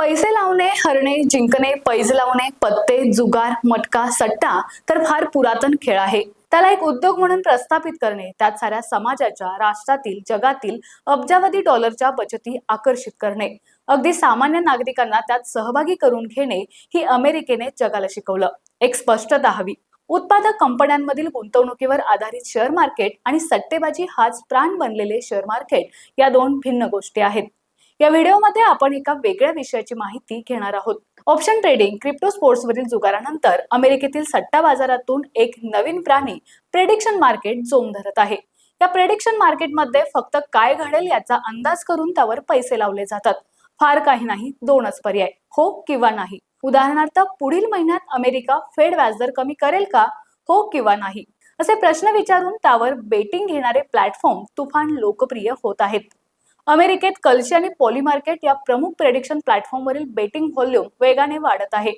पैसे लावणे हरणे जिंकणे पैज लावणे पत्ते जुगार मटका सट्टा तर फार पुरातन खेळ आहे. त्याला एक उद्योग म्हणून प्रस्थापित करणे त्यात साऱ्या समाजाच्या राष्ट्रातील जगातील अब्जावधी डॉलरच्या बचती आकर्षित करणे. अगदी सामान्य नागरिकांना त्यात सहभागी करून घेणे ही अमेरिकेने जगाला शिकवलं. एक स्पष्टता हवी. उत्पादक कंपन्यांमधील गुंतवणुकीवर आधारित शेअर मार्केट आणि सट्टेबाजी हाच प्राण बनलेले शेअर मार्केट या दोन भिन्न गोष्टी आहेत. या व्हिडिओमध्ये आपण एका वेगळ्या विषयाची माहिती घेणार आहोत. ऑप्शन ट्रेडिंग क्रिप्टो स्पोर्ट्स वरील जुगारानंतर अमेरिकेतील सट्टा बाजारातून एक नवीन प्राणी प्रेडिक्शन मार्केट जोम धरत आहे. या प्रेडिक्शन मार्केटमध्ये फक्त काय घडेल याचा अंदाज करून त्यावर पैसे लावले जातात. फार काही नाही दोनच पर्याय हो किंवा नाही. उदाहरणार्थ पुढील महिन्यात अमेरिका फेड व्याजदर कमी करेल का? हो किंवा नाही? असे प्रश्न विचारून त्यावर बेटिंग घेणारे प्लॅटफॉर्म तुफान लोकप्रिय होत आहेत. अमेरिकेत कल्शी आणि पॉली मार्केट या प्रमुख प्रेडिक्शन प्लॅटफॉर्मवरील बेटिंग व्हॉल्यूम वेगाने वाढत आहे.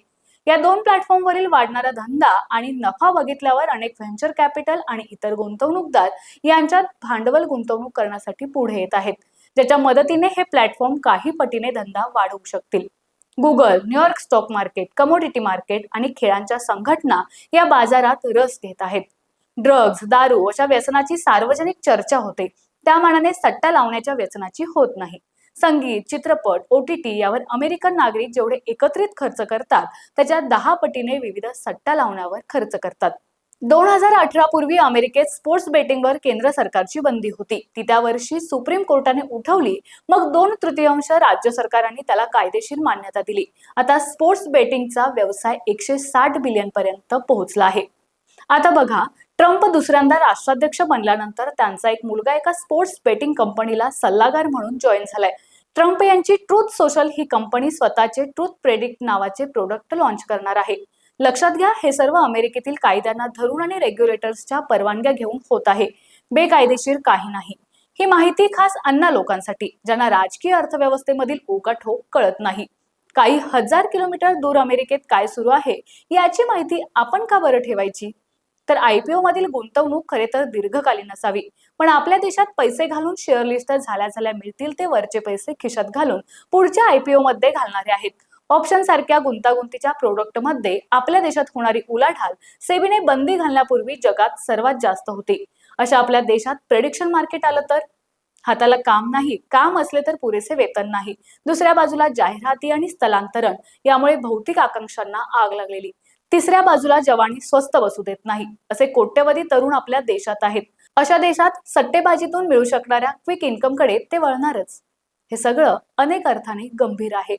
या दोन प्लॅटफॉर्मवरील वाढणारा धंदा आणि नफा बघितल्यावर अनेक व्हेंचर कॅपिटल आणि इतर गुंतवणूकदार यांच्यात भांडवल गुंतवणूक करण्यासाठी पुढे येत आहेत ज्याच्या मदतीने हे प्लॅटफॉर्म काही पटीने धंदा वाढवू शकतील. Google New York stock market commodity market आणि खेळांच्या संघटना या बाजारात रस घेत आहेत. ड्रग्ज दारू अशा व्यसनाची सार्वजनिक चर्चा होते. त्या मानाने सट्टा लावण्याच्या व्यसनाची होत नाही. संगीत चित्रपट ओ टी टी यावर अमेरिकन नागरिक जेवढे एकत्रित खर्च करतात त्याच्या दहा पटीने विविध सट्टा लावण्यावर खर्च करतात. दोन हजार अठरा पूर्वी अमेरिकेत स्पोर्ट्स बेटिंगवर केंद्र सरकारची बंदी होती. ती त्या वर्षी सुप्रीम कोर्टाने उठवली. मग दोन तृतीयांश राज्य सरकारांनी त्याला कायदेशीर मान्यता दिली. आता स्पोर्ट्स बेटिंगचा व्यवसाय एकशे साठ बिलियन पर्यंत पोहोचला आहे. आता बघा ट्रम्प दुसऱ्यांदा राष्ट्राध्यक्ष बनल्यानंतर त्यांचा एक मुलगा एका स्पोर्ट्स बेटिंग कंपनीला सल्लागार म्हणून जॉईन झालाय. ट्रम्प यांची ट्रूथ सोशल ही कंपनी स्वतःचे ट्रूथ प्रेडिक्ट नावाचे प्रोडक्ट लॉन्च करणार आहे. लक्षात घ्या हे सर्व अमेरिकेतील कायद्यांना धरून आणि रेग्युलेटर्सच्या परवानग्या घेऊन होत आहे. बेकायदेशीर काही नाही. ही माहिती खास अन्ना लोकांसाठी ज्यांना राजकीय अर्थव्यवस्थेमधील ओकाठोक कळत नाही. काही हजार किलोमीटर दूर अमेरिकेत काय सुरू आहे याची माहिती आपण का बरं ठेवायची? तर आयपीओ मधील गुंतवणूक खरे तर दीर्घकालीन असावी. पण आपल्या देशात पैसे घालून शेअर लिस्ट झाल्या झाल्या मिळतील ते वरचे पैसे खिशात घालून पुढच्या आयपीओ मध्ये घालणारे आहेत. ऑप्शन सारख्या गुंतागुंतीच्या प्रोडक्टमध्ये आपल्या देशात होणारी उलाढाल सेबीने बंदी घालण्यापूर्वी जगात सर्वात जास्त होती. अशा आपल्या देशात प्रेडिक्शन मार्केट आलं तर? हाताला काम नाही काम असले तर पुरेसे वेतन नाही. दुसऱ्या बाजूला जाहिराती आणि स्थलांतरण यामुळे भौतिक आकांक्षांना आग लागलेली. तिसऱ्या बाजूला जवानी स्वस्त बसू देत नाही असे कोट्यवधी तरुण आपल्या देशात आहेत. अशा देशात सट्टेबाजीतून मिळू शकणाऱ्या क्विक इन्कमकडे ते वळणारच. हे सगळं अनेक अर्थाने गंभीर आहे.